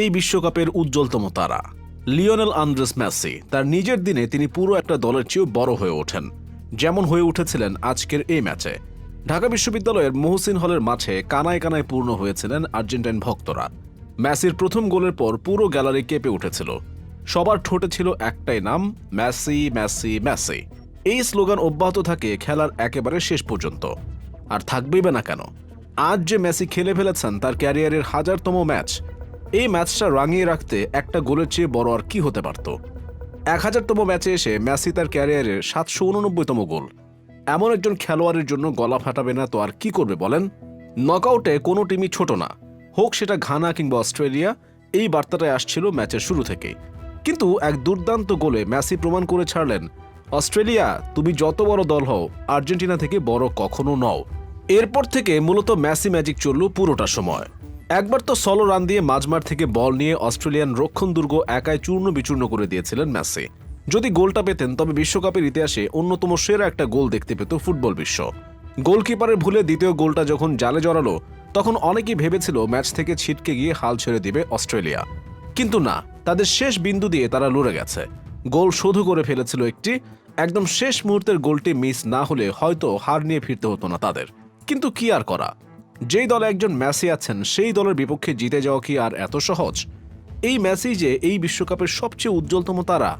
এই বিশ্বকাপের উজ্জ্বলতম তারা। লিওনেল আন্দ্রেস মেসি, তার নিজের দিনে তিনি পুরো একটা দলের চেয়েও বড় হয়ে ওঠেন। যেমন হয়ে উঠেছিলেন আজকের এই ম্যাচে। ঢাকা বিশ্ববিদ্যালয়ের মহসিন হলের মাঠে কানায় কানায় পূর্ণ হয়েছিলেন আর্জেন্টাইন ভক্তরা। মেসির প্রথম গোলের পর পুরো গ্যালারি কেঁপে উঠেছিল। সবার ঠোঁটে ছিল একটাই নাম, মেসি মেসি মেসি এই স্লোগান অব্যাহত থাকে খেলার একেবারে শেষ পর্যন্ত। আর থাকবেই বা না কেন? আজ যে মেসি খেলে ফেলেছেন তার ক্যারিয়ারের হাজারতম ম্যাচ এই ম্যাচটা রাঙিয়ে রাখতে একটা গোলের চেয়ে বড় আর কি হতে পারত। এক হাজারতম ম্যাচে এসে মেসি তার ক্যারিয়ারের সাতশো উননব্বইতম গোল। এমন একজন খেলোয়াড়ের জন্য গলা ফাটাবে না তো আর কি করবে বলেন? নকআউটে কোনো টিমই ছোট না। হোক সেটা ঘানা কিংবা অস্ট্রেলিয়া, এই বার্তাটাই আসছিল ম্যাচের শুরু থেকেই কিন্তু এক দুর্দান্ত গোলে মেসি প্রমাণ করে ছাড়লেন, অস্ট্রেলিয়া, তুমি যত বড় দল হও, আর্জেন্টিনা থেকে বড় কখনো নও। এরপর থেকে মূলত ম্যাসি ম্যাজিক চলল পুরোটা সময়। একবার তো সলো রান দিয়ে মাঝমার থেকে বল নিয়ে অস্ট্রেলিয়ান রক্ষণ দুর্গ একাই চূর্ণ বিচূর্ণ করে দিয়েছিলেন মেসি। যদি গোলটা পেতেন, তবে বিশ্বকাপের ইতিহাসে অন্যতম সেরা একটা গোল দেখতে পেত ফুটবল বিশ্ব। গোলকিপারের ভুলে দ্বিতীয় গোলটা যখন জালে জড়ালো, তখন অনেকেই ভেবেছিল ম্যাচ থেকে ছিটকে গিয়ে হাল ছেড়ে দিবে অস্ট্রেলিয়া। কিন্তু না, তাদের শেষ বিন্দু দিয়ে তারা লড়ে গেছে। গোল শোধ করে ফেলেছিল একটি, একদম শেষ মুহূর্তের গোলটি মিস না হলে হয়তো হার নিয়ে ফিরতে হতো না তাদের। কিন্তু কি আর করা? যেই দলে একজন ম্যাসি আছেন, সেই দলের বিপক্ষে জিতে যাওয়া কি আর এত সহজ? এই ম্যাসি যে এই বিশ্বকাপের সবচেয়ে উজ্জ্বলতম তারা।